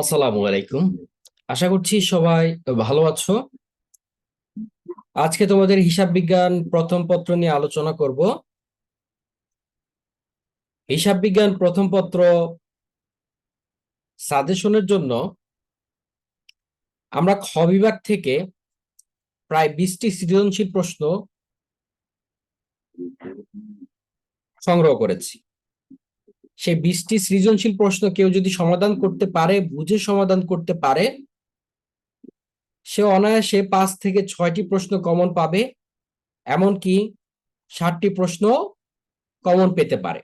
আসসালামু আলাইকুম। আশা করছি সবাই ভালো আছো। আজকে তোমাদের হিসাব বিজ্ঞান প্রথম পত্র নিয়ে আলোচনা করব। হিসাব বিজ্ঞান প্রথম পত্র সাজেশনের জন্য আমরা খ বিভাগ থেকে প্রায় বিশটি সৃজনশীল প্রশ্ন সংগ্রহ করেছি। সেই বিশটি সৃজনশীল প্রশ্ন কেউ যদি সমাধান করতে পারে, বুঝে সমাধান করতে পারে, সে অনায়াসে পাঁচ থেকে ছয়টি প্রশ্ন কমন পাবে, এমনকি ষাটটি প্রশ্ন কমন পেতে পারে।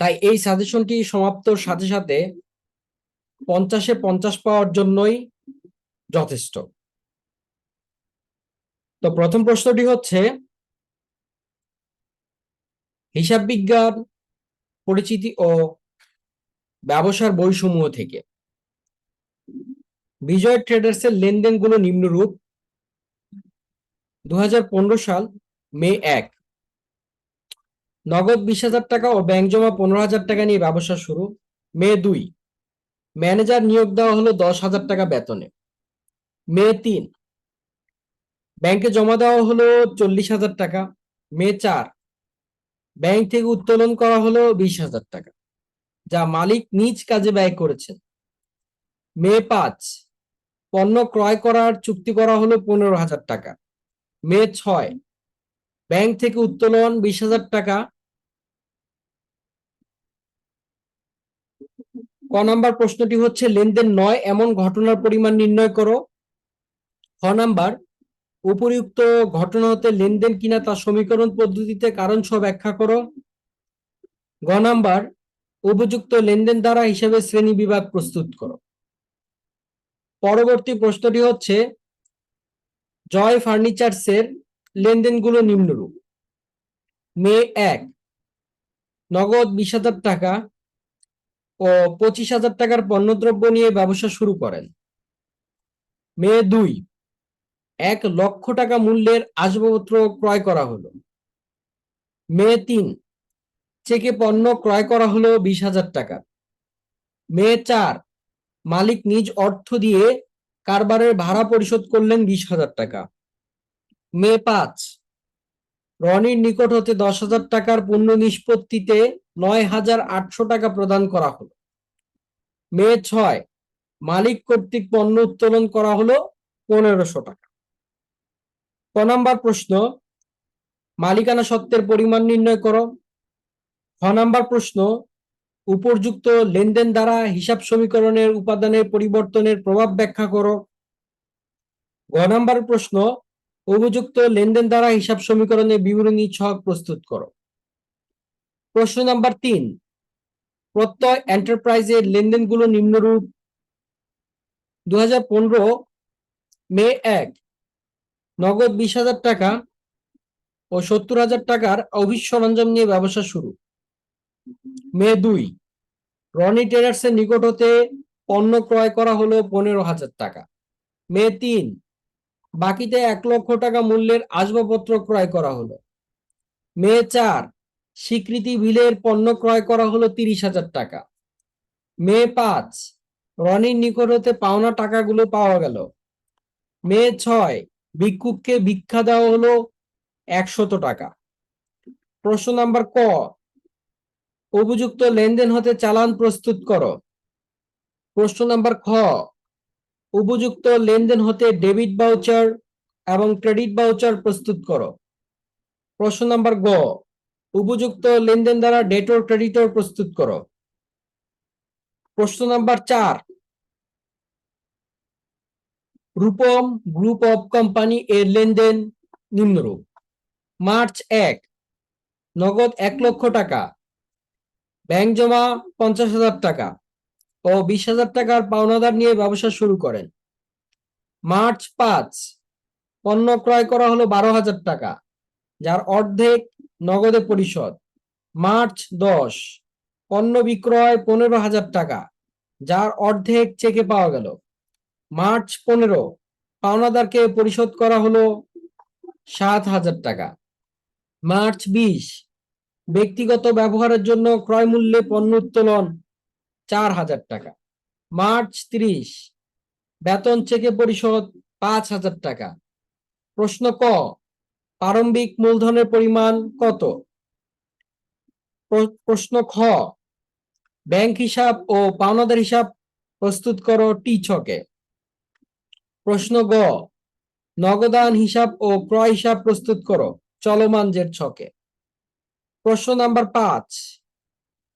তাই এই সাজেশনটি সমাপ্তর সাথে সাথে পঞ্চাশে পঞ্চাশ পাওয়ার জন্যই যথেষ্ট। তো প্রথম প্রশ্নটি হচ্ছে হিসাব বিজ্ঞান পরিচিতি ও ব্যবসার বইসমূহ থেকে। বিজয় ট্রেডার্সের লেনদেনগুলো নিম্নরূপ। দু হাজার পনেরো সাল, মে এক। নগদ বিশ হাজার টাকা ও ব্যাংক জমা পনেরো হাজার টাকা নিয়ে ব্যবসা শুরু। মে দুই। ম্যানেজার নিয়োগ দেওয়া হলো দশ হাজার টাকা বেতনে। মে তিন। ব্যাংকে জমা দেওয়া হলো চল্লিশ হাজার টাকা। মে চার। ব্যাংক থেকে উত্তোলন করা হলো বিশ হাজার টাকা, যা মালিক নিজ কাজে ব্যয় করেছেন। মে পাঁচ, পণ্য ক্রয় করার চুক্তি করা হলো পনেরো হাজার টাকা। মে ছয়, ব্যাংক থেকে উত্তোলন বিশ হাজার টাকা। ক নাম্বার প্রশ্নটি হচ্ছে, লেনদেন নয়, এমন ঘটনার পরিমাণ নির্ণয় করো। খ নাম্বার উপরিউক্ত ঘটনা হতে লেনদেন কিনা তার সমীকরণ পদ্ধতিতে কারণ সহ ব্যাখ্যা করো। গ নাম্বার, উপযুক্ত লেনদেন দ্বারা হিসেবে শ্রেণি বিভাগ প্রস্তুত করো। পরবর্তী প্রশ্নটি হচ্ছে, জয় ফার্নিচার্সের লেনদেনগুলো নিম্নরূপ। মে এক, নগদ বিশ হাজার টাকা ও পঁচিশ হাজার টাকার পণ্যদ্রব্য নিয়ে ব্যবসা শুরু করেন। মে দুই এক লক্ষ টাকা মূল্যের আসবাবপত্র ক্রয় করা হলো। মে তিন, চেকে পণ্য ক্রয় করা হলো বিশ হাজার টাকা। মে চার, মালিক নিজ অর্থ দিয়ে কারবারের ভাড়া পরিশোধ করলেন বিশ হাজার টাকা। মে পাঁচ, রনির নিকট হতে দশ হাজার টাকার পণ্য নিষ্পত্তিতে নয় হাজার আটশো টাকা প্রদান করা হলো। মে ছয়, মালিক কর্তৃক পণ্য উত্তোলন করা হলো পনেরোশো টাকা। ক নাম্বার প্রশ্ন, মালিকানা সত্ত্বের পরিমাণ নির্ণয় করো। খ নাম্বার প্রশ্ন উপযুক্ত লেনদেন দ্বারা হিসাব সমীকরণের উপাদানের পরিবর্তনের প্রভাব ব্যাখ্যা করো। গ নাম্বার প্রশ্ন উপযুক্ত লেনদেন দ্বারা হিসাব সমীকরণের বিবরণী ছক প্রস্তুত করো। প্রশ্ন নাম্বার তিন, প্রত্যয় এন্টারপ্রাইজের লেনদেনগুলো নিম্নরূপ। দু হাজার পনেরো মে এক নগদ বিশ হাজার টাকা ও সত্তর হাজার টাকার অফিস সরঞ্জাম নিয়ে ব্যবসা শুরু। মে দুই, রনি টেরার্সের নিকট হতে পণ্য ক্রয় করা হলো পনেরো হাজার টাকা। মে তিন, বাকিতে এক লক্ষ টাকা মূল্যের আসবাবপত্র ক্রয় করা হলো। মে চার, স্বীকৃতি বিলের পণ্য ক্রয় করা হলো তিরিশ হাজার টাকা। মে পাঁচ, রনির নিকট হতে পাওনা টাকাগুলো পাওয়া গেল। মে ছয় ভিক্ষুককে ভিক্ষা দেওয়া হলো একশত টাকা। প্রশ্ন নাম্বার ক উপযুক্ত লেনদেন হতে চালান প্রস্তুত করো। প্রশ্ন নাম্বার খ উপযুক্ত লেনদেন হতে ডেবিট বাউচার এবং ক্রেডিট বাউচার প্রস্তুত করো। প্রশ্ন নাম্বার গ উপযুক্ত লেনদেন দ্বারা ডেটর ক্রেডিটর প্রস্তুত করো। প্রশ্ন নাম্বার চার রূপম গ্রুপ অফ কোম্পানি এর লেনদেন নিম্নরূপ। মার্চ এক, নগদ এক লক্ষ টাকা। ব্যাংক জমা পঞ্চাশ হাজার টাকা। ও বিশ হাজার টাকার পাওনাদার নিয়ে ব্যবসা শুরু করেন। মার্চ পাঁচ, পণ্য ক্রয় করা হলো বারো হাজার টাকা, যার অর্ধেক নগদে পরিশোধ। মার্চ দশ, পণ্য বিক্রয় পনেরো হাজার টাকা, যার অর্ধেক চেকে পাওয়া গেল। মার্চ পনেরো, পাওনাদারকে পরিশোধ করা হলো সাত হাজার টাকা। মার্চ বিশ, ব্যক্তিগত ব্যবহারের জন্য ক্রয় মূল্যে পণ্য উত্তোলন চার হাজার টাকা। মার্চ ত্রিশ, বেতন চেকে পরিশোধ পাঁচ হাজার টাকা। প্রশ্ন ক, প্রারম্ভিক মূলধনের পরিমাণ কত? প্র- প্রশ্ন খ, ব্যাংক হিসাব ও পাওনাদার হিসাব প্রস্তুত করো টি ছকে। প্রশ্ন গ, নগদান হিসাব ও ক্রয় হিসাব প্রস্তুত করো, চলমান জের ছকে। প্রশ্ন নাম্বার পাঁচ,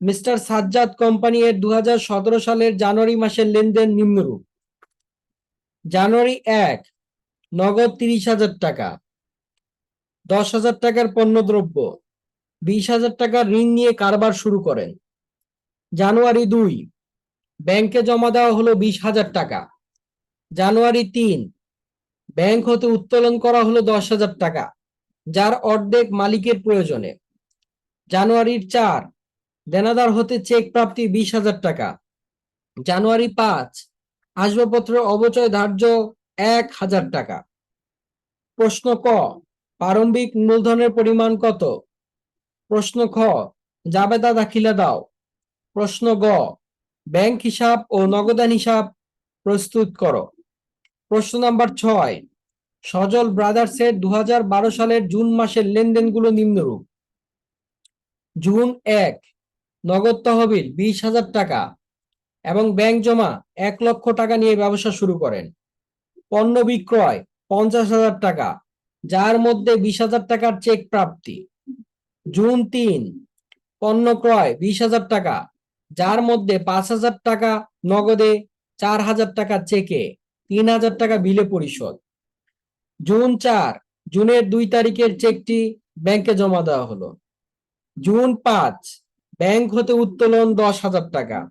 মিস্টার সাজ্জাদ কোম্পানি এর দুহাজার সতেরো সালের জানুয়ারি মাসের লেনদেন নিম্নরূপ। জানুয়ারি এক, নগদ তিরিশ হাজার টাকা। দশ হাজার টাকার পণ্যদ্রব্য। বিশ হাজার টাকার ঋণ নিয়ে কারবার শুরু করেন। জানুয়ারি দুই, ব্যাংকে জমা দেওয়া হলো বিশ হাজার টাকা। জানুয়ারি তিন, ব্যাংক হতে উত্তোলন করা হলো দশ হাজার টাকা, যার অর্ধেক মালিকের প্রয়োজনে। জানুয়ারির চার, দেনাদার হতে চেক প্রাপ্তি বিশ হাজার টাকা। জানুয়ারি পাঁচ, আসবাবপত্রের অবচয় ধার্য এক হাজার টাকা। প্রশ্ন ক, প্রারম্ভিক মূলধনের পরিমাণ কত? প্রশ্ন খ, জাবেদা দাখিলা দাও। প্রশ্ন গ, ব্যাংক হিসাব ও নগদান হিসাব প্রস্তুত করো। প্রশ্ন নাম্বার ছয়। সজল ব্রাদার্সের দু হাজার বারো সালের জুন মাসের লেনদেনগুলো নিম্নরূপ। জুন এক, নগদ তহবিল বিশ হাজার টাকা এবং ব্যাংক জমা এক লক্ষ টাকা নিয়ে ব্যবসা শুরু করেন। পণ্য বিক্রয় পঞ্চাশ হাজার টাকা, যার মধ্যে বিশ হাজার টাকার চেক প্রাপ্তি। জুন তিন, পণ্য ক্রয় বিশ হাজার টাকা, যার মধ্যে পাঁচ হাজার টাকা, নগদে চার হাজার টাকা চেকে। তিন হাজার টাকা বিলে পরিশোধ। জুন চার, জুনের দুই তারিখের চেকটি ব্যাংকে জমা দেওয়া হলো। জুন পাঁচ ব্যাংক হতে উত্তোলন দশ হাজার টাকা।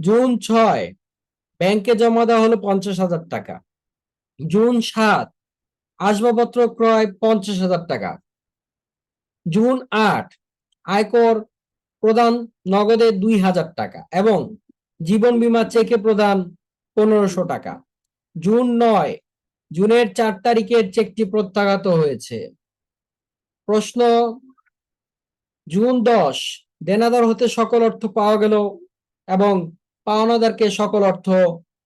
জুন ছয় ব্যাংকে জমা দেওয়া হলো পঞ্চাশ হাজার টাকা। জুন সাত, আসবাবপত্র ক্রয় পঞ্চাশ হাজার টাকা। জুন আট, আয়কর প্রদান নগদে দুই হাজার টাকা এবং জীবন বীমা চেকে প্রদান পনেরোশো টাকা। জুন নয়, জুনের চার তারিখের চেকটি প্রত্যাঘাত হয়েছে। প্রশ্ন, জুন দশ, দেনাদার হতে সকল অর্থ পাওয়া গেল এবং পাওনাদারকে সকল অর্থ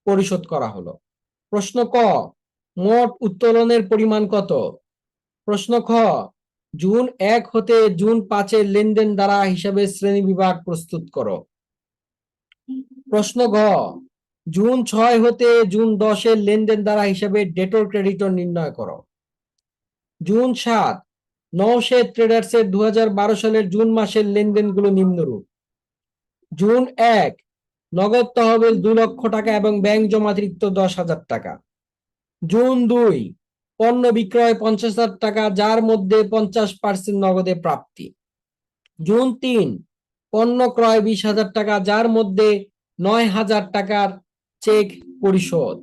পরিশোধ করা হলো। প্রশ্ন ক, মোট উত্তোলনের পরিমাণ কত? প্রশ্ন খ, জুন এক হতে জুন পাঁচের লেনদেন দ্বারা হিসাবে শ্রেণি বিভাগ প্রস্তুত করো। প্রশ্ন ঘ জুন ছয় হতে জুন দশের লেনদেন দ্বারা হিসাবে ডেটর ক্রেডিটর নির্ণয় করো। জুন সাত, নৌশে ট্রেডার্স এর দু হাজার বারো সালের জুন মাসের লেনদেনগুলো নিম্নরূপ। জুন এক, নগদ তহবিল দু লক্ষ টাকা এবং ব্যাংক জমাতিরিক্ত দশ হাজার টাকা। জুন দুই, পণ্য বিক্রয় পঞ্চাশ হাজার টাকা, যার মধ্যে পঞ্চাশ পার্সেন্ট নগদে প্রাপ্তি। জুন তিন, পণ্য ক্রয় বিশ হাজার টাকা, যার মধ্যে নয় হাজার টাকার চেক পরিশোধ।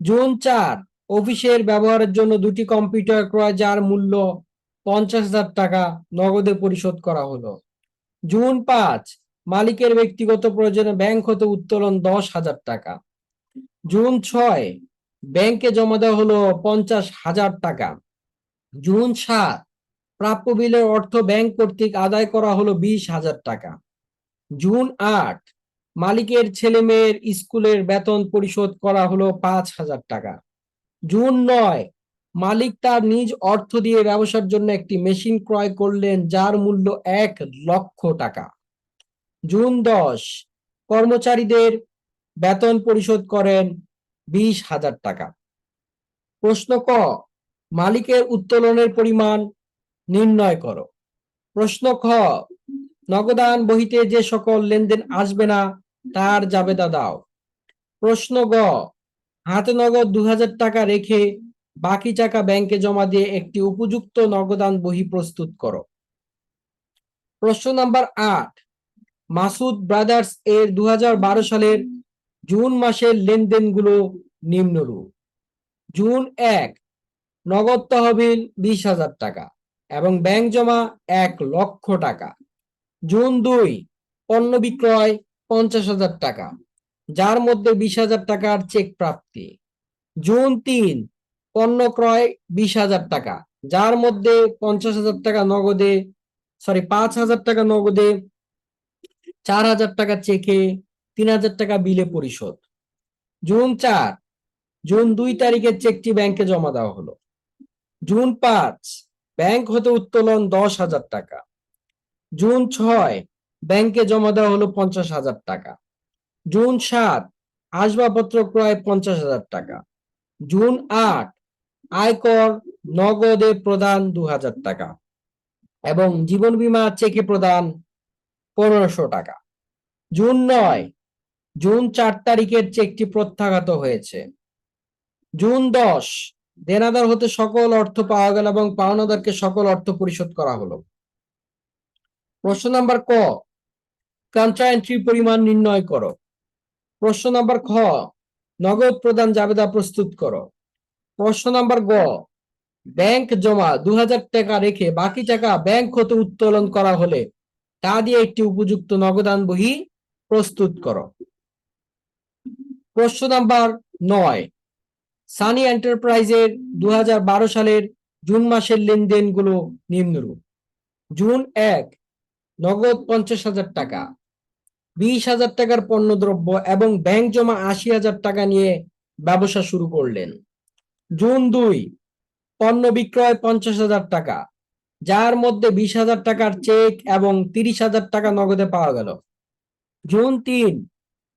জুন চার, অফিসের ব্যবহারের জন্য দুটি কম্পিউটার ক্রয়, যার মূল্য পঞ্চাশ হাজার টাকা, নগদে পরিশোধ করা হলো। জুন পাঁচ, মালিকের ব্যক্তিগত প্রয়োজনে ব্যাংক হতে উত্তোলন দশ হাজার টাকা। জুন ছয়, ব্যাংকে জমা দেওয়া হলো পঞ্চাশ হাজার টাকা। জুন সাত, প্রাপ্য বিলের অর্থ ব্যাংক কর্তৃক আদায় করা হলো বিশ হাজার টাকা। জুন আট মালিকের ছেলে মেয়ের স্কুলের বেতন পরিশোধ করা হলো পাঁচ হাজার টাকা। জুন নয়, মালিক তার নিজ অর্থ দিয়ে ব্যবসার জন্য একটি মেশিন ক্রয় করলেন, যার মূল্য এক লক্ষ টাকা। জুন দশ, কর্মচারীদের বেতন পরিশোধ করেন বিশ হাজার টাকা। প্রশ্ন ক, মালিকের উত্তোলনের পরিমাণ নির্ণয় করো। প্রশ্ন খ, নগদান বহিতে যে সকল লেনদেন আসবে না তার জাবেদা দাও। প্রশ্ন গ, হাতে নগদ দু হাজার টাকা রেখে বাকি টাকা ব্যাংকে জমা দিয়ে একটি উপযুক্ত নগদান বহি প্রস্তুত করো। প্রশ্ন নাম্বার আট, মাসুদ ব্রাদার্স এর দুই হাজার বারো সালের জুন মাসের লেনদেনগুলো নিম্নরূপ। জুন এক, নগদ তহবিল বিশ হাজার টাকা এবং ব্যাংক জমা এক লক্ষ টাকা। জুন দুই, পণ্য বিক্রয় পঞ্চাশ হাজার টাকা, যার মধ্যে বিশ হাজার টাকার চেক প্রাপ্তি। জুন তিন, পণ্য ক্রয় বিশ হাজার টাকা, যার মধ্যে পঞ্চাশ হাজার টাকা নগদে সরি পাঁচ হাজার টাকা নগদে, চার হাজার টাকা চেকে, তিন হাজার টাকা বিলে পরিশোধ। জুন চার, জুন দুই তারিখে চেকটি ব্যাংকে জমা দেওয়া হলো। জুন পাঁচ, ব্যাংক হতে উত্তোলন দশ হাজার টাকা। জুন ছয় ব্যাংকে জমা দেওয়া হলো পঞ্চাশ হাজার টাকা। জুন সাত, আসবাবপত্র ক্রয় পঞ্চাশ হাজার টাকা। জুন আট, আয়কর নগদে প্রদান দু হাজার টাকা এবং জীবন বীমা চেকে প্রদান পনেরোশো টাকা। জুন নয়, জুন চার তারিখের চেকটি প্রত্যাঘাত হয়েছে। জুন দশ, দেনাদার হতে সকল অর্থ পাওয়া গেল এবং পাওনাদারকে সকল অর্থ পরিশোধ করা হলো। প্রশ্ন নাম্বার ক কন্ট্রা এন্ট্রি পরিমাণ নির্ণয় করো। প্রশ্ন নাম্বার খ, নগদ প্রদান জাবেদা প্রস্তুত করো। প্রশ্ন নাম্বার গ, ব্যাংক জমা দু টাকা রেখে বাকি টাকা ব্যাংক হতে উত্তোলন করা হলে তা দিয়ে একটি উপযুক্ত নগদান বহি প্রস্তুত করো। প্রশ্ন নাম্বার নয়, সানি এন্টারপ্রাইজের দু হাজার বারো সালের জুন মাসের লেনদেনগুলো নিম্নরূপ। জুন এক, নগদ পঞ্চাশ হাজার টাকা। বিশ হাজার টাকার পণ্যদ্রব্য এবং ব্যাংক জমা আশি হাজার টাকা নিয়ে ব্যবসা শুরু করলেন। জুন দুই, পণ্য বিক্রয় পঞ্চাশ হাজার টাকা, যার মধ্যে বিশ হাজার টাকার চেক এবং তিরিশ হাজার টাকা নগদে পাওয়া গেল। জুন তিন,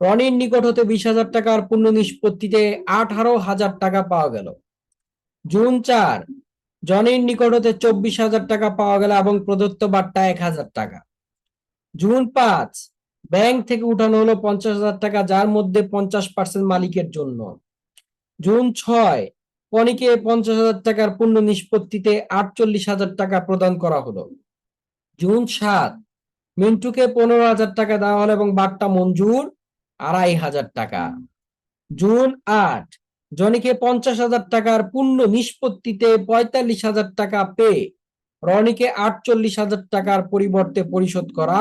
রনির নিকট হতে বিশ হাজার টাকার পূর্ণ নিষ্পত্তিতে আঠারো হাজার টাকা পাওয়া গেল। জুন চার, জনির নিকট হতে চব্বিশ হাজার টাকা পাওয়া গেল এবং প্রদত্ত বার্তা এক হাজার টাকা। জুন পাঁচ ব্যাংক থেকে উঠানো হলো পঞ্চাশ হাজার টাকা, যার মধ্যে পঞ্চাশ পার্সেন্ট মালিকের জন্য। জুন ছয়, কনিকে পঞ্চাশ হাজার টাকার পূর্ণ নিষ্পত্তিতে আটচল্লিশ হাজার টাকা প্রদান করা হলো। জুন সাত, মিন্টুকে পনেরো হাজার টাকা দেওয়া হলো এবং বার্তা মঞ্জুর, আড়াই হাজার টাকা। জুন আট, জনিকে পঞ্চাশ হাজার টাকার পূর্ণ নিষ্পত্তিতে পঁয়তাল্লিশ হাজার টাকা পেয়ে রনিকে আটচল্লিশ হাজার টাকার পরিবর্তে পরিশোধ করা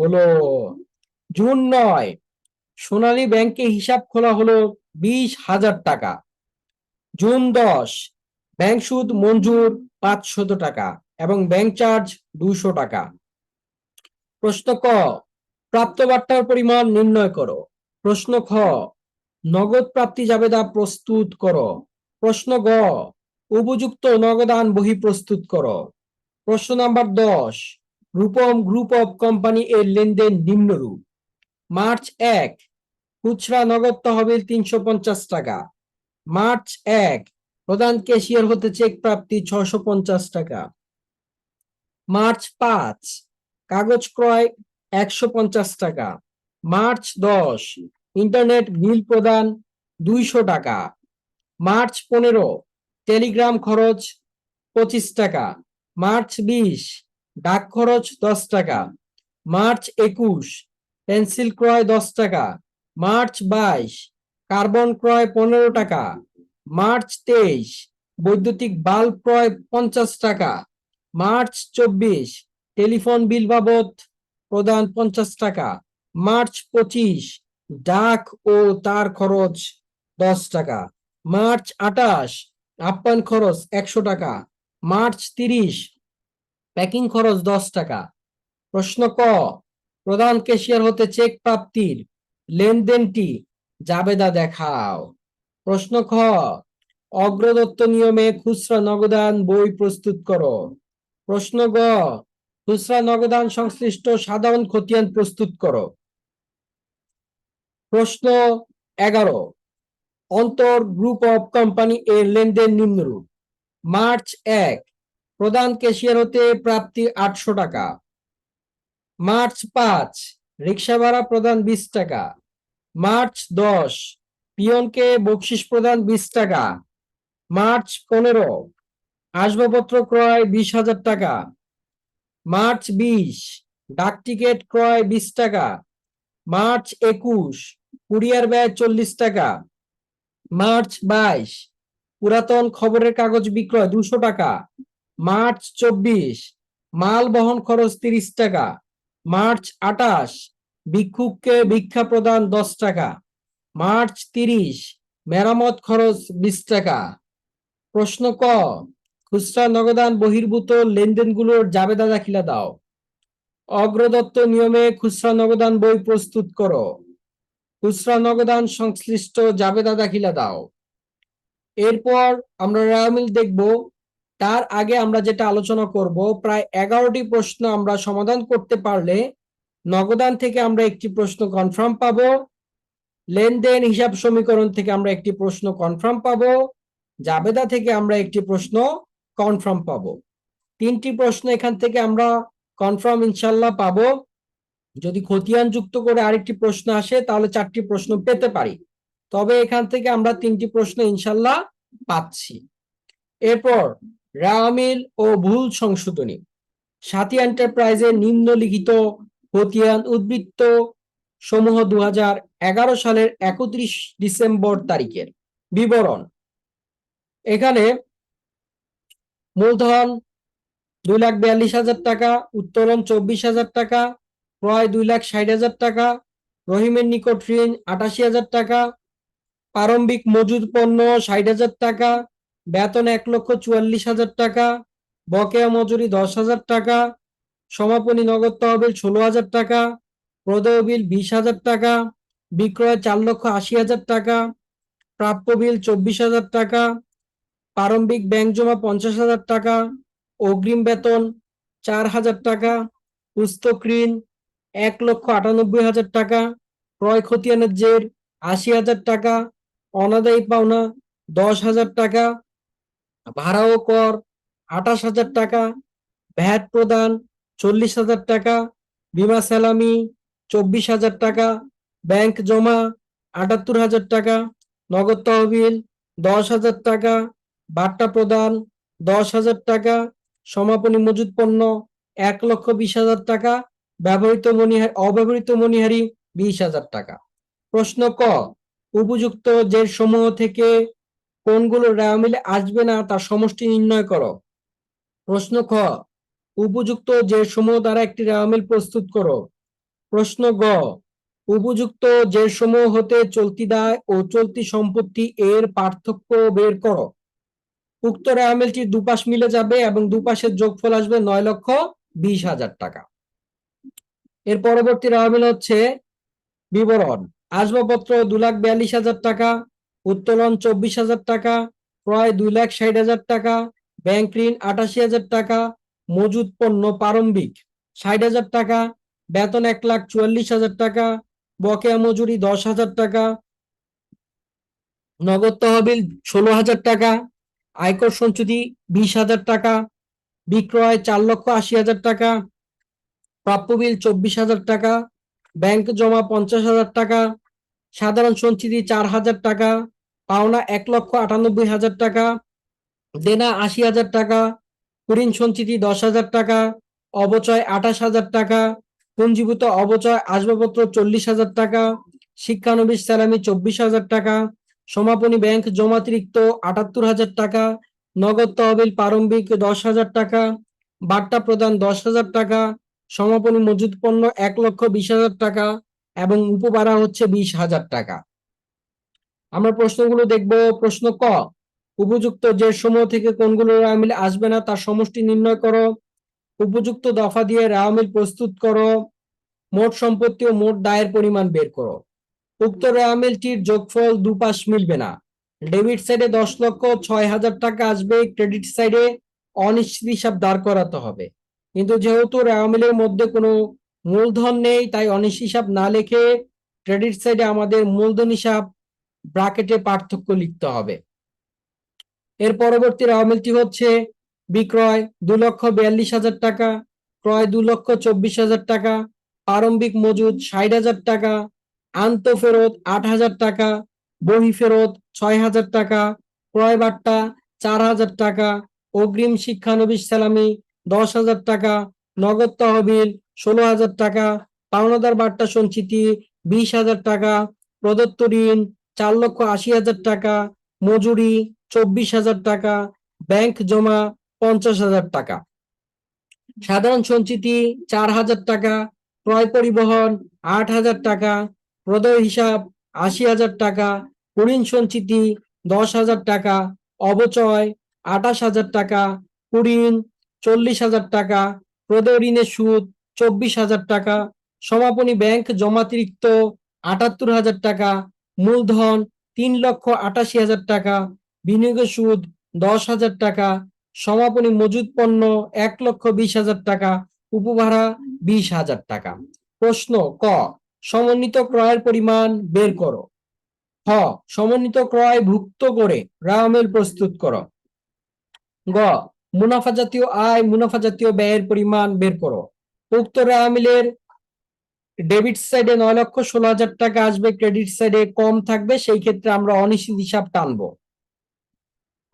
হলো জুন নয়। সোনালী ব্যাংকে হিসাব খোলা হলো বিশ হাজার টাকা। জুন দশ ব্যাংক সুদ মঞ্জুর পাঁচশত টাকা এবং ব্যাংক চার্জ দুশো টাকা। প্রশ্ন ক প্রাপ্ত বার্তার পরিমাণ নির্ণয় করো। প্রশ্ন খ, নগদ প্রাপ্তি জাবেদা প্রস্তুত করো। প্রশ্ন গ, উপযুক্ত নগদান বহি প্রস্তুত করো। প্রশ্ন নাম্বার দশ রূপম গ্রুপ অফ কোম্পানি এর লেনদেন নিম্নরূপ। মার্চ এক, খুচরা নগদ তহবিল তিনশো পঞ্চাশ টাকা। মার্চ এক, প্রধান ক্যাশিয়ার হতে চেক প্রাপ্তি ছশো পঞ্চাশ টাকা। মার্চ পাঁচ, কাগজ ক্রয় একশো পঞ্চাশ টাকা। মার্চ দশ, ইন্টারনেট বিল প্রদান দুইশো টাকা। মার্চ পনেরো, টেলিগ্রাম খরচ পঁচিশ টাকা। মার্চ বিশ ডাক খরচ দশ টাকা। মার্চ একুশ, পেন্সিল ক্রয় দশ টাকা। মার্চ বাইশ, কার্বন ক্রয় পনেরো টাকা। মার্চ তেইশ, বৈদ্যুতিক বাল্ব ক্রয় পঞ্চাশ টাকা। মার্চ চব্বিশ, টেলিফোন বিল বাবদ প্রদান পঞ্চাশ টাকা। মার্চ পঁচিশ, ডাক ও তার খরচ দশ টাকা। মার্চ আটাশ আপ্যায়ন খরচ একশো টাকা। মার্চ তিরিশ প্যাকিং খরচ দশ টাকা। প্রশ্ন ক, প্রধান কেশিয়ার হতে চেক প্রাপ্তির লেনদেনটি জাবেদা দেখাও। প্রশ্ন খ, অগ্রদত্ত নিয়মে খুচরা নগদান বই প্রস্তুত করো। প্রশ্ন গ, খুচরা নগদান সংশ্লিষ্ট সাধারণ খতিয়ান প্রস্তুত করো। প্রশ্ন এগারো, অন্তর গ্রুপ অফ কোম্পানি এর লেনদেন নিম্নরূপ। মার্চ এক প্রধান ক্যাশিয়ার হতে প্রাপ্তি আটশো টাকা। মার্চ পাঁচ, রিক্সা ভাড়া প্রদান বিশ টাকা। মার্চ দশ, পিয়নকে বকশিস প্রদান বিশ টাকা। মার্চ পনেরো, আসবাবপত্র ক্রয় বিশ হাজার টাকা। মার্চ বিশ, ডাক টিকিট ক্রয় বিশ টাকা। মার্চ একুশ, কুরিয়ার ব্যয় চল্লিশ টাকা। মার্চ বাইশ, পুরাতন খবরের কাগজ বিক্রয় দুশো টাকা। মার্চ চব্বিশ, মাল বহন খরচ তিরিশ টাকা, মার্চ আটাশ, ভিক্ষুককে ভিক্ষা প্রদান দশ টাকা, মার্চ তিরিশ, মেরামত খরচ বিশ টাকা। প্রশ্ন ক, খুচরা নগদান বহির্ভূত লেনদেনগুলোর জাবেদা দাখিলা দাও। অগ্রদত্ত নিয়মে খুচরা নগদান বই প্রস্তুত করো। খুচরা নগদান সংশ্লিষ্ট জাবেদা দাখিলা দাও। এরপর আমরা রেওয়ামিল দেখব তার আগে আমরা যেটা আলোচনা করব, প্রায় এগারোটি প্রশ্ন আমরা সমাধান করতে পারলে নগদান থেকে আমরা একটি প্রশ্ন কনফার্ম পাবো, লেনদেন হিসাব সমীকরণ থেকে আমরা একটি প্রশ্ন কনফার্ম পাব, জাবেদা থেকে আমরা একটি প্রশ্ন কনফার্ম পাবো। তিনটি প্রশ্ন এখান থেকে আমরা কনফার্ম ইনশাল্লাহ পাবো। যদি খতিয়ান যুক্ত করে আরেকটি প্রশ্ন আসে, তাহলে চারটি প্রশ্ন পেতে পারি। তবে এখান থেকে আমরা তিনটি প্রশ্ন ইনশাল্লাহ পাচ্ছি। এরপর রামিল ও ভুল সংশোধনী। সাথী এন্টারপ্রাইজের নিম্নলিখিত খতিয়ান উদ্বৃত্ত সমূহ দু সালের একত্রিশ ডিসেম্বর তারিখের বিবরণ। এখানে মূলধন দুই লাখ বিয়াল্লিশ হাজার টাকা, উত্তোলন চব্বিশ হাজার টাকা, ক্রয় দুই লাখ ষাট হাজার টাকা, রহিমের নিকট ঋণ আটাশি হাজার টাকা, প্রারম্ভিক মজুদ পণ্য ষাট হাজার টাকা বেতন এক লক্ষ চুয়াল্লিশ হাজার টাকা বকেয়া মজুরি দশ হাজার টাকা সমাপনী নগদ তহবিল ষোলো হাজার টাকা প্রদেয় বিল বিশ হাজার টাকা বিক্রয় চার লক্ষ আশি হাজার টাকা প্রাপ্য বিল চব্বিশ হাজার টাকা প্রারম্ভিক ব্যাংক জমা পঞ্চাশ হাজার টাকা অগ্রিম বেতন চার হাজার টাকা পুস্তক ঋণ এক লক্ষ আটানব্বই হাজার টাকা ক্রয় খতিয়ানের জের আশি হাজার টাকা অনাদায়ী পাওনা দশ হাজার টাকা ভাড়া ও কর, আঠাশ হাজার টাকা, ভ্যাট প্রদান, চল্লিশ হাজার টাকা, বিমা সালামি চব্বিশ হাজার টাকা, ব্যাংক জমা, আটাত্তর হাজার টাকা, নগদ তহবিল, দশ হাজার টাকা বাট্টা প্রদান, দশ হাজার টাকা, সমাপনী মজুদ পণ্য, এক লক্ষ বিশ হাজার টাকা, ব্যবহৃত মনিহারি অব্যবহৃত মনিহারি বিশ হাজার টাকা। প্রশ্ন ক, উপযুক্ত যে সমূহ থেকে কোনগুলো রেওয়া মিলে আসবে না তার সমষ্টি নির্ণয় করো। প্রশ্ন খ, উপযুক্ত যে সমূহ দ্বারা একটি রেওয়া মিল প্রস্তুত করো। প্রশ্ন গ, উপযুক্ত যে সমূহ হতে চলতি দায় ও চলতি সম্পত্তি এর পার্থক্য বের করো। উক্ত রেওয়া মিলটি দুপাশ মিলে যাবে এবং দুপাশের যোগফল আসবে নয় লক্ষ বিশ হাজার টাকা। এর পরবর্তী রেওয়া মিল হচ্ছে বিবরণ। আসবাবপত্র দু লাখ বিয়াল্লিশ হাজার টাকা উত্তোলন চব্বিশ হাজার টাকা ক্রয় দুই লাখ ষাট হাজার টাকা ব্যাংক ঋণ আটাশি হাজার টাকা মজুদ পণ্য প্রারম্ভিক ষাট হাজার টাকা বেতন এক লাখ চুয়াল্লিশ হাজার টাকা বকেয়া মজুরি দশ হাজার টাকা নগদ তহবিল ষোলো হাজার টাকা আয়কর সঞ্চুতি বিশ হাজার টাকা বিক্রয় চার লক্ষ আশি হাজার টাকা প্রাপ্য বিল চব্বিশ হাজার টাকা ব্যাংক জমা পঞ্চাশ হাজার টাকা সাধারণ সঞ্চিতি চার হাজার টাকা পাওনা এক লক্ষ আটানব্বই হাজার টাকা দেনা আশি হাজার টাকা কুড়িন সঞ্চিতি দশ হাজার টাকা অবচয় আঠাশ হাজার টাকা পুঞ্জীভূত অবচয় আসবাবপত্র চল্লিশ হাজার টাকা শিক্ষানবিশ স্যালামি চব্বিশ হাজার টাকা সমাপনী ব্যাংক জমাতিরিক্ত আটাত্তর হাজার টাকা নগদ তহবিল প্রারম্ভিক দশ হাজার টাকা বার্তা প্রদান দশ হাজার টাকা সমাপনী মজুদ পণ্য এক লক্ষ বিশ হাজার টাকা এবং উপবাড়া হচ্ছে বিশ হাজার টাকা। আমরা প্রশ্নগুলো দেখব। প্রশ্ন ক, উপযুক্ত যে সমূহ থেকে কোনগুলো রামিল আসবে না তার সমষ্টি নির্ণয় করো। উপযুক্ত দফা দিয়ে রামিল প্রস্তুত করো। মোট সম্পত্তি ও মোট দায়ের পরিমাণ বের করো। উক্ত রামিলটির যোগফল দুপাশ মিলবে না। ডেবিট সাইডে দশ লক্ষ ছয় হাজার টাকা আসবে। ক্রেডিট সাইডে অনিশ্চিত হিসাব দাঁড় করাতে হবে। কিন্তু যেহেতু রেওয়ামিলের মধ্যে কোনো মূলধন নেই, তাই অনিশ্চিত হিসাব না লিখে ক্রেডিট সাইডে আমাদের মূলধন হিসাব ব্রাকেটে পার্থক্য লিখতে হবে। এর পরবর্তী রেওয়ামিলটি হচ্ছে বিক্রয় দু লক্ষ বিয়াল্লিশ হাজার টাকা, ক্রয় দু লক্ষ চব্বিশ হাজার টাকা, প্রারম্ভিক মজুদ ষাট হাজার টাকা, আন্ত ফেরত আট হাজার টাকা, বহি ফেরত ছয় হাজার টাকা, ক্রয় বার্তা চার হাজার টাকা, অগ্রিম শিক্ষানবিশ সালামি দশ হাজার টাকা নগদ তহবিল ষোলো হাজার টাকা পাওনাদার বার্তা সঞ্চিতি বিশ হাজার টাকা প্রদত্ত ঋণ চার লক্ষ আশি হাজার টাকা মজুরি চব্বিশ হাজার টাকা ব্যাংক জমা পঞ্চাশ হাজার টাকা সাধারণ সঞ্চিতি চার হাজার টাকা ক্রয় পরিবহন আট হাজার টাকা প্রদয় হিসাব আশি হাজার টাকা ঋণ সঞ্চিতি দশ হাজার টাকা অবচয় আঠাশ হাজার টাকা কুড়িন চল্লিশ হাজার টাকা প্রদয় ঋণের সুদ চব্বিশ হাজার টাকা, সমাপনী ব্যাংক জমাতিরিক্ত আটাত্তর হাজার টাকা, মূলধন তিন লক্ষ আটাশি হাজার টাকা, বিনিয়োগের সুদ দশ হাজার টাকা, সমাপনী মজুদ পণ্য এক লক্ষ বিশ হাজার টাকা, উপভাড়া বিশ হাজার টাকা। প্রশ্ন, ক, সমন্বিত ক্রয়ের পরিমাণ বের করো। হ সমন্বিত ক্রয় ভুক্ত করে রামেল প্রস্তুত করো। গ মুনাফা জাতীয় আয়, মুনাফা জাতীয় ব্যয়ের পরিমাণ বের করো। উক্ত রামিলের ডেবিট সাইডে নয় লক্ষ ষোলো হাজার টাকা আসবে ক্রেডিট সাইডে কম থাকবে, সেই ক্ষেত্রে আমরা অনিশ্চিত হিসাব টানবো।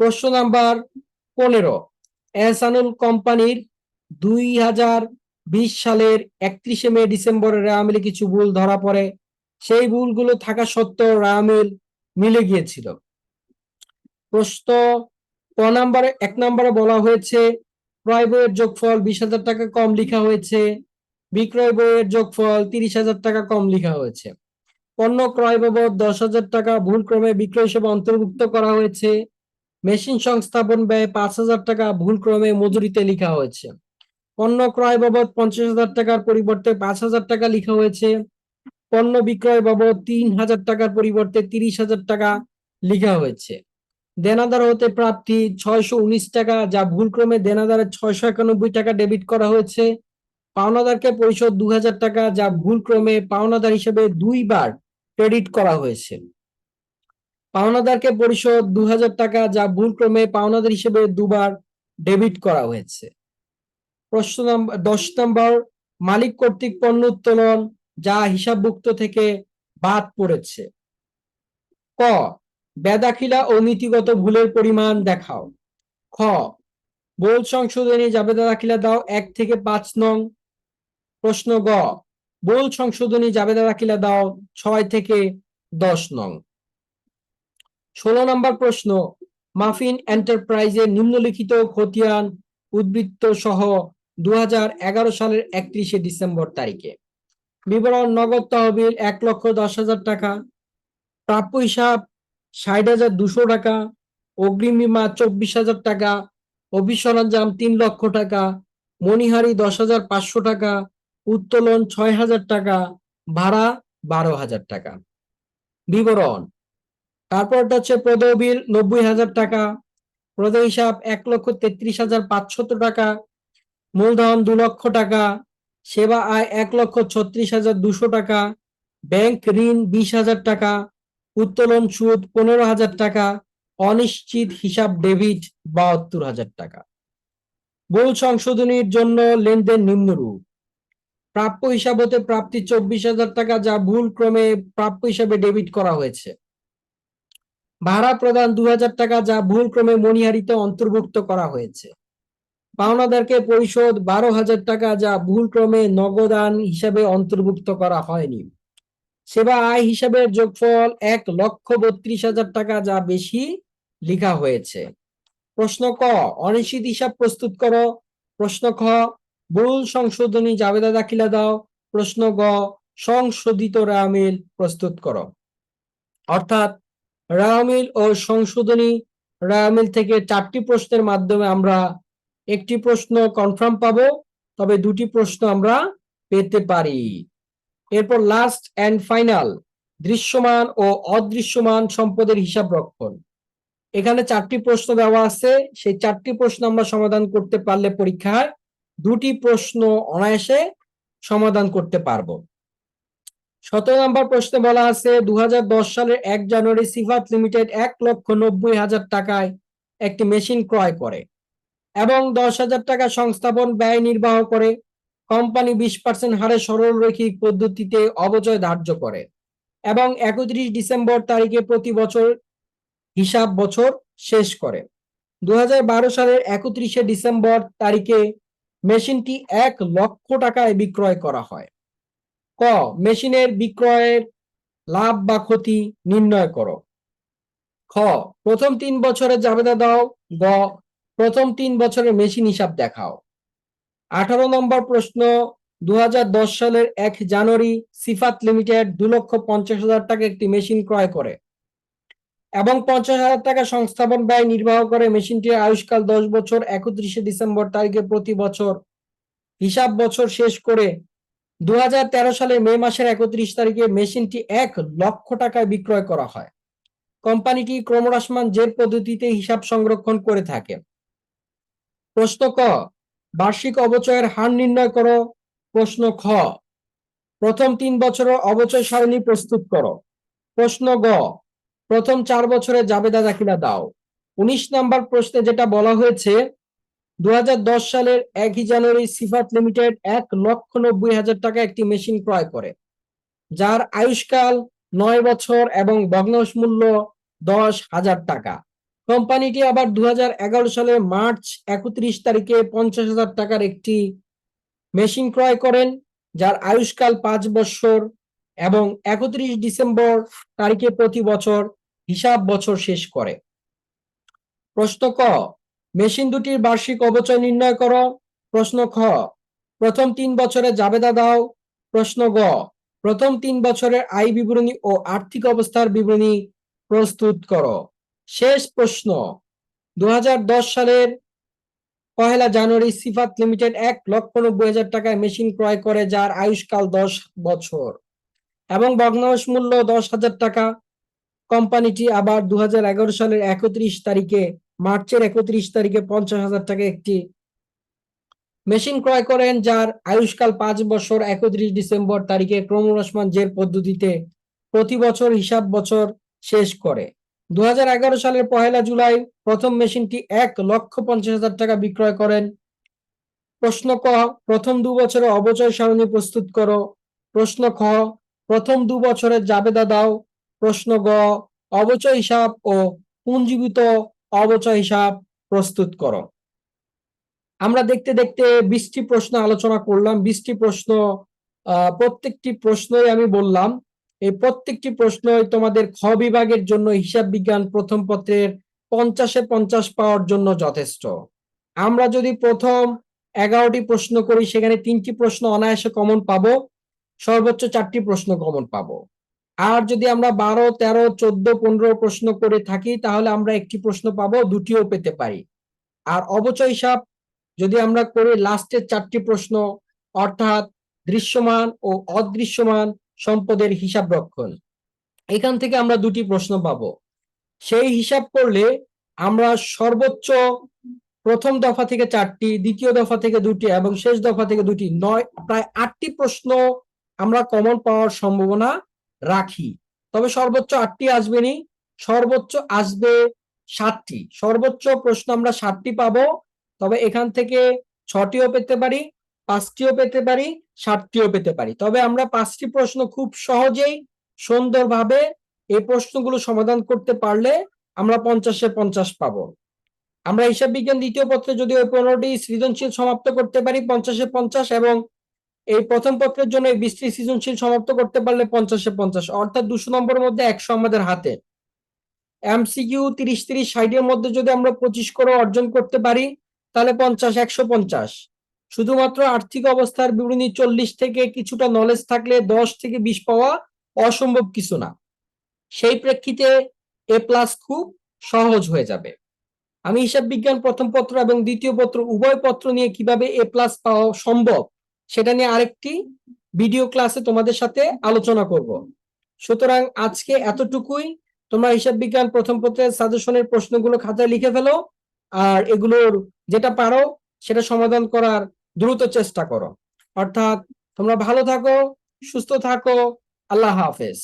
প্রশ্ন নাম্বার পনেরো। এহসানুল কোম্পানির দুই হাজার বিশ সালের একত্রিশে মে ডিসেম্বরে রামিলে কিছু ভুল ধরা পড়ে। সেই ভুলগুলো থাকা সত্ত্বেও রামিল মিলে গিয়েছিল। প্রশ্ন ক নম্বরে, এক নম্বরে বলা হয়েছে, ক্রয় বইয়ের যোগফল বিশ হাজার টাকা কম লেখা হয়েছে, বিক্রয় বইয়ের যোগফল তিরিশ হাজার টাকা কম লেখা হয়েছে। পণ্য ক্রয় বাবদ দশ হাজার টাকা ভুল ক্রমে বিক্রয় হিসেবে অন্তর্ভুক্ত করা হয়েছে, মেশিন সংস্থাপন ব্যয় পাঁচ হাজার টাকা ভুল ক্রমে মজুরিতে লেখা হয়েছে। পণ্য ক্রয় বাবদ পঞ্চাশ হাজার টাকার পরিবর্তে পাঁচ হাজার টাকা লেখা হয়েছে, পণ্য বিক্রয় বাবদ তিন হাজার টাকার পরিবর্তে তিরিশ হাজার টাকা লেখা হয়েছে। দেনাদার হতে প্রাপ্তি ছয়শো উনিশ টাকা, যা ভুলক্রমে দেনাদারের ছয়শো একানব্বই টাকা ডেবিট করা হয়েছে। পাওনাদারকে পরিশোধ দু হাজার টাকা, যা ভুলক্রমে পাওনাদার হিসেবে দুইবার ক্রেডিট করা হয়েছে। পাওনাদারকে পরিশোধ দু হাজার টাকা, যা ভুলক্রমে পাওনাদার হিসেবে দুবার ডেবিট করা হয়েছে। প্রশ্ন নম্বর দশ নম্বর, মালিক কর্তৃক পণ্য উত্তোলন, যা হিসাবভুক্ত থেকে বাদ পড়েছে। ক বেদাখিলা ও নীতিগত ভুলের পরিমাণ দেখাও। খ বোল সংশোধনী জাবেদা দাখিলা দাও এক থেকে পাঁচ নং। প্রশ্ন গ বোল সংশোধনী জাবেদা দাখিলা দাও ছয় থেকে দশ নং। ষোলো নম্বর প্রশ্ন, মাফিন এন্টারপ্রাইজের নিম্নলিখিত খতিয়ান উদ্বৃত্ত সহ দু হাজার এগারো সালের একত্রিশে ডিসেম্বর তারিখে। বিবরণ, নগদ তহবিল এক লক্ষ দশ হাজার টাকা। প্রাপ্য হিসাব ষাট হাজার দুশো টাকা, অগ্রিম বীমা চব্বিশ হাজার টাকা, অফিস সরঞ্জাম তিন লক্ষ টাকা, মণিহারি দশ হাজার পাঁচশো টাকা, উত্তোলন ছয় হাজার টাকা, ভাড়া বারো হাজার টাকা। বিবরণ, তারপরটা হচ্ছে পদবিল নব্বই হাজার টাকা প্রদ হিসাব এক লক্ষ তেত্রিশ হাজার পাঁচশত টাকা, মূলধন দু লক্ষ টাকা, সেবা আয় এক লক্ষ ছত্রিশ হাজার দুশো টাকা, ব্যাংক ঋণ বিশ হাজার টাকা উত্তোলন সুদ পনেরো হাজার টাকা, অনিশ্চিত হিসাব ডেবিট বাহাত্তর হাজার টাকা। ভুল সংশোধনীর জন্য লেনদেন নিম্নরূপ। প্রাপ্য হিসাব হতে প্রাপ্তি চব্বিশ হাজার টাকা যা ভুল ক্রমে প্রাপ্য হিসাবে ডেবিট করা হয়েছে। ভাড়া প্রদান দু হাজার টাকা যা ভুল ক্রমে মণিহারিতে অন্তর্ভুক্ত করা হয়েছে। পাওনাদারকে পরিশোধ বারো হাজার টাকা যা ভুল ক্রমে নগদান হিসাবে অন্তর্ভুক্ত করা হয়নি। সেবা আয় হিসাবে যোগফল এক লক্ষ বত্রিশ হাজার টাকা যা বেশি লেখা হয়েছে। প্রশ্ন ক, অনিশ্চিত হিসাব প্রস্তুত করো। প্রশ্ন খ ভুল সংশোধনী জাবেদা দাখিলা দাও। প্রশ্ন গ, সংশোধিত রামিল প্রস্তুত করো। অর্থাৎ রামিল ও সংশোধনী রামিল থেকে চারটি প্রশ্নের মাধ্যমে আমরা একটি প্রশ্ন কনফার্ম পাবো, তবে দুটি প্রশ্ন আমরা পেতে পারি। এরপর লাস্ট এন্ড ফাইনাল দৃশ্যমান ও অদৃশ্যমান সম্পদের হিসাব রক্ষণ। এখানে চারটি প্রশ্ন দেওয়া আছে। সেই চারটি প্রশ্ন আমরা সমাধান করতে পারলে পরীক্ষায় দুটি প্রশ্ন অনায়াসে সমাধান করতে পারব। সতেরো নম্বর প্রশ্নে বলা আছে দু হাজার দশ সালের এক জানুয়ারি সিফাত লিমিটেড এক লক্ষ নব্বই হাজার টাকায় একটি মেশিন ক্রয় করে এবং দশ হাজার টাকা সংস্থাপন ব্যয় নির্বাহ করে। কোম্পানি বিশ পার্সেন্ট হারে সরল রৈখিক পদ্ধতিতে অবচয় ধার্য করে এবং একত্রিশ ডিসেম্বর তারিখে প্রতি বছর হিসাব বছর শেষ করে। দু হাজার বারো সালের একত্রিশে ডিসেম্বর তারিখে মেশিনটি এক লক্ষ টাকায় বিক্রয় করা হয়। ক, মেশিনের বিক্রয়ের লাভ বা ক্ষতি নির্ণয় করো। খ, প্রথম তিন বছরের জাবেদা দাও। গ, প্রথম তিন বছরের মেশিন হিসাব দেখাও। আঠারো নম্বর প্রশ্ন দু হাজার দশ সালের এক জানুয়ারি সিফাত লিমিটেড দু লক্ষ পঞ্চাশ হাজার টাকা একটি মেশিন ক্রয় করে এবং পঞ্চাশ হাজার টাকা সংস্থাপন ব্যয় নির্বাহ করে মেশিনটির আয়ুষ্কাল দশ বছর, একত্রিশে ডিসেম্বর তারিখে প্রতি বছর হিসাব বছর শেষ করে দু হাজার তেরো সালে মে মাসের একত্রিশ তারিখে মেশিনটি এক লক্ষ টাকায় বিক্রয় করা হয়। কোম্পানিটি ক্রমহ্রাসমান জের পদ্ধতিতে হিসাব সংরক্ষণ করে থাকে। প্রশ্ন ক বার্ষিক অবচয়ের হার নির্ণয় করো। প্রশ্ন খ। প্রথম তিন বছরের অবচয় সারণী প্রস্তুত করো। প্রশ্ন গ। প্রথম চার বছরে জাবেদা দাখিলা দাও। উনিশ নাম্বার প্রশ্নে যেটা বলা হয়েছে দু হাজার দশ সালের একই জানুয়ারি সিফাত লিমিটেড এক লক্ষ নব্বই হাজার টাকা একটি মেশিন ক্রয় করে, যার আয়ুষ্কাল নয় বছর এবং ভগ্নাংশ মূল্য দশ হাজার টাকা। কোম্পানিটি আবার দু হাজার এগারো সালে মার্চ একত্রিশ তারিখে পঞ্চাশ হাজার টাকার একটি মেশিন ক্রয় করেন, যার আয়ুষ্কাল পাঁচ বছর এবং একত্রিশ ডিসেম্বর তারিখে প্রতি বছর হিসাব বছর শেষ করে। প্রশ্ন ক, মেশিন দুটির বার্ষিক অবচয় নির্ণয় করো। প্রশ্ন খ, প্রথম তিন বছরে জাবেদা দাও। প্রশ্ন গ, প্রথম তিন বছরের আয় বিবরণী ও আর্থিক অবস্থার বিবরণী প্রস্তুত করো। শেষ প্রশ্ন। দু হাজার দশ সালের পহেলা জানুয়ারি সিফাত লিমিটেড এক লক্ষ নব্বই হাজার টাকায় মেশিন ক্রয় করে, যার আয়ুষ্কাল দশ বছর এবং ভগ্নাংশ মূল্য দশ হাজার টাকা। কোম্পানিটি আবার দুহাজার এগারো সালের একত্রিশ তারিখে, মার্চের একত্রিশ তারিখে পঞ্চাশ হাজার টাকা একটি মেশিন ক্রয় করেন, যার আয়ুষ্কাল পাঁচ বছর একত্রিশ ডিসেম্বর তারিখে ক্রমহ্রাসমান জের পদ্ধতিতে প্রতি বছর হিসাব বছর শেষ করে। দু হাজার এগারো সালের পহেলা জুলাই প্রথম মেশিনটি এক লক্ষ পঞ্চাশ হাজার টাকা বিক্রয় করেন। প্রশ্ন ক, প্রথম দু বছরে অবচয় সারণী প্রস্তুত করো। প্রশ্ন খ, প্রথম দু বছরের জাবেদা দাও। প্রশ্ন গ, অবচয় হিসাব ও পুঞ্জীভূত অবচয় হিসাব প্রস্তুত করো। আমরা দেখতে দেখতে বিশটি প্রশ্ন আলোচনা করলাম। বিশটি প্রশ্ন প্রত্যেকটি প্রশ্নই আমি বললাম। এই প্রত্যেকটি প্রশ্নই তোমাদের খ বিভাগের জন্য হিসাব বিজ্ঞান প্রথম পত্রের পঞ্চাশে পঞ্চাশ পাওয়ার জন্য যথেষ্ট। আমরা যদি প্রথম এগারোটি প্রশ্ন করি, সেখানে তিনটি প্রশ্ন অনায়াসে কমন পাবো, সর্বোচ্চ চারটি প্রশ্ন কমন পাবো। আর যদি আমরা বারো, তেরো, চোদ্দ, পনেরো প্রশ্ন করে থাকি, তাহলে আমরা একটি প্রশ্ন পাবো, দুটিও পেতে পারি। আর অবচয় হিসাব, যদি আমরা করি লাস্টের চারটি প্রশ্ন, অর্থাৎ দৃশ্যমান ও অদৃশ্যমান সম্পদের হিসাব রক্ষণ। এখান থেকে আমরা দুটি প্রশ্ন পাবো। সেই হিসাব করলে আমরা সর্বোচ্চ প্রথম দফা থেকে চারটি, দ্বিতীয় দফা থেকে দুটি এবং শেষ দফা থেকে দুটি নয়, প্রায় আটটি প্রশ্ন আমরা কমন পাওয়ার সম্ভাবনা রাখি। তবে সর্বোচ্চ আটটি আসবে নি সর্বোচ্চ আসবে সাতটি। সর্বোচ্চ প্রশ্ন আমরা সাতটি পাবো, তবে এখান থেকে ছটিও পেতে পারি, পাঁচটিও পেতে পারি সাতটিও পেতে পারি। তবে আমরা পাঁচটি প্রশ্ন খুব সহজেই, সুন্দরভাবে এই প্রশ্নগুলো সমাধান করতে পারলে আমরা পঞ্চাশে পঞ্চাশ পাবো। আমরা হিসাব বিজ্ঞান দ্বিতীয় পত্রে যদি ওই পনেরোটি সৃজনশীল সমাপ্ত করতে পারি পঞ্চাশে পঞ্চাশ এবং এই প্রথম পত্রের জন্য এই সৃজনশীল সমাপ্ত করতে পারলে পঞ্চাশে পঞ্চাশ, অর্থাৎ দুশো নম্বরের মধ্যে একশো আমাদের হাতে। এমসিকিউ তিরিশ তিরিশ ষাটের মধ্যে যদি আমরা পঁচিশ করে অর্জন করতে পারি, তাহলে পঞ্চাশ, একশো পঞ্চাশ। শুধুমাত্র আর্থিক অবস্থার বিবরণী চল্লিশ থেকে কিছুটা নলেজ থাকলে দশ থেকে বিশ পাওয়া অসম্ভব কিছু না। সেই প্রেক্ষিতে এ প্লাস খুব সহজ হয়ে যাবে। আমি হিসাব বিজ্ঞান প্রথম পত্র এবং দ্বিতীয় পত্র, উভয় পত্র নিয়ে কীভাবে এ প্লাস পাওয়া সম্ভব সেটা নিয়ে আরেকটি ভিডিও ক্লাসে তোমাদের সাথে আলোচনা করব। সুতরাং আজকে এতটুকুই। তোমরা হিসাব বিজ্ঞান প্রথম পত্রের সাজেশনের প্রশ্নগুলো খাতায় লিখে ফেলো। আর এগুলোর যেটা পারো সেটা সমাধান করার দ্রুত চেষ্টা করো। অর্থাৎ তোমরা ভালো থাকো সুস্থ থাকো। আল্লাহ হাফেজ।